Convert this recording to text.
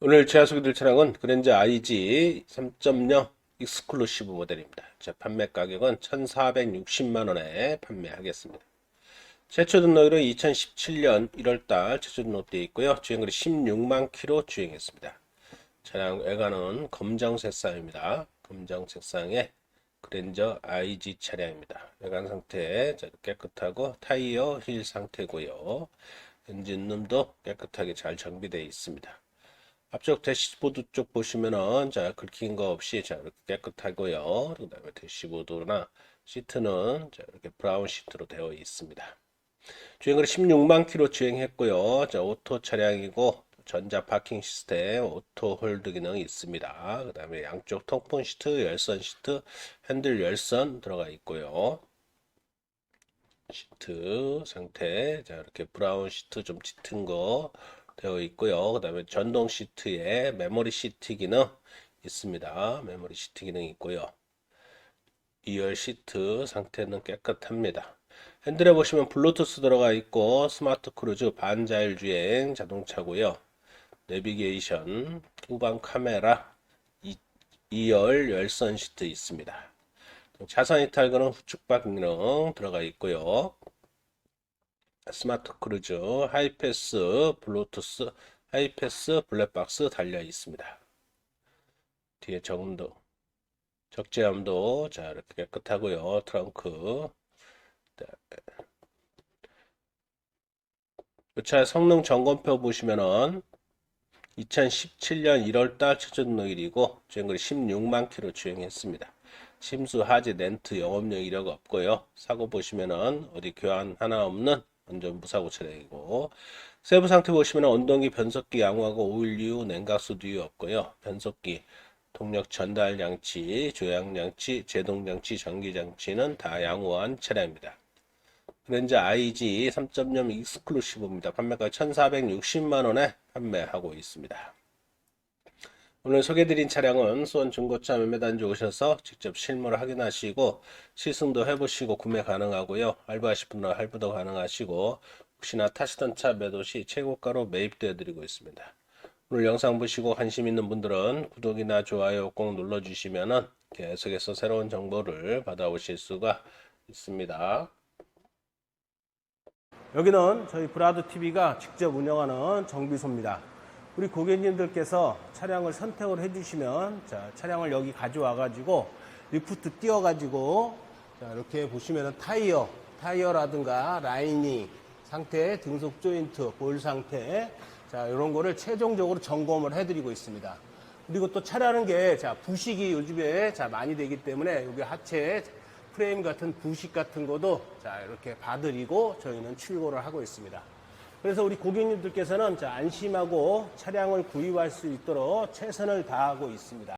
오늘 제가 소개드릴 차량은 그랜저 IG 3.0 익스클루시브 모델입니다. 제 판매 가격은 1,460만 원에 판매하겠습니다. 최초 등록일은 2017년 1월달 최초 등록되어 있고요. 주행거리 16만 킬로 주행했습니다. 차량 외관은 검정 색 상입니다. 검정 색 상의 그랜저 IG 차량입니다. 외관 상태 자, 깨끗하고 타이어 힐 상태고요. 엔진룸도 깨끗하게 잘 정비되어 있습니다. 앞쪽 대시보드 쪽 보시면은 자 긁힌 거 없이 자 이렇게 깨끗하고요. 그 다음에 대시보드나 시트는 자 이렇게 브라운 시트로 되어 있습니다. 주행거리 16만 킬로 주행했고요. 자 오토 차량이고 전자 파킹 시스템, 오토 홀드 기능이 있습니다. 그 다음에 양쪽 통풍 시트, 열선 시트, 핸들 열선 들어가 있고요. 시트 상태 자 이렇게 브라운 시트 좀 짙은 거 되어 있고요. 그 다음에 전동 시트에 메모리 시트 기능 있습니다. 메모리 시트 기능이 있고요. 2열 시트 상태는 깨끗합니다. 핸들에 보시면 블루투스 들어가 있고 스마트 크루즈 반자율 주행 자동차고요. 내비게이션, 후방 카메라, 2, 열 열선 시트 있습니다. 차선 이탈거는 후측박 기능 들어가 있고요. 스마트 크루즈, 하이패스, 블루투스, 하이패스, 블랙박스 달려 있습니다. 뒤에 저음도, 적재함도 자 이렇게 깨끗하고요. 트렁크. 이차 성능 점검표 보시면은 2017년 1월달 최저 등록일이고 주행거리 16만 킬로 주행했습니다. 심수, 하지, 렌트, 영업용 이력 없고요. 사고 보시면은 어디 교환 하나 없는 완전 무사고 차량이고. 세부 상태 보시면 온동기 변속기 양호하고 오일류 냉각수 듀 없고요. 변속기 동력 전달 장치 조향 장치 제동 장치 전기 장치는 다 양호한 차량입니다. 그랜저 IG 3.0 익스클루시브입니다. 판매가 1460만 원에 판매하고 있습니다 오늘 소개드린 차량은 수원 중고차 매매단지 오셔서 직접 실물을 확인하시고 시승도 해보시고 구매 가능하고요. 할부하실 분은 할부도 가능하시고 혹시나 타시던 차 매도 시 최고가로 매입되어 드리고 있습니다. 오늘 영상 보시고 관심 있는 분들은 구독이나 좋아요 꼭 눌러주시면 계속해서 새로운 정보를 받아오실 수가 있습니다. 여기는 저희 브라드 TV가 직접 운영하는 정비소입니다. 우리 고객님들께서 차량을 선택을 해주시면 자, 차량을 여기 가져와 가지고 리프트 띄워 가지고 자, 이렇게 보시면은 타이어 타이어라든가 라이닝 상태 등속 조인트 볼 상태 자 이런 거를 최종적으로 점검을 해드리고 있습니다. 그리고 또 차라는 게 자 부식이 요즘에 자 많이 되기 때문에 여기 하체 프레임 같은 부식 같은 것도 자 이렇게 봐드리고 저희는 출고를 하고 있습니다 그래서 우리 고객님들께서는 자, 안심하고 차량을 구입할 수 있도록 최선을 다하고 있습니다.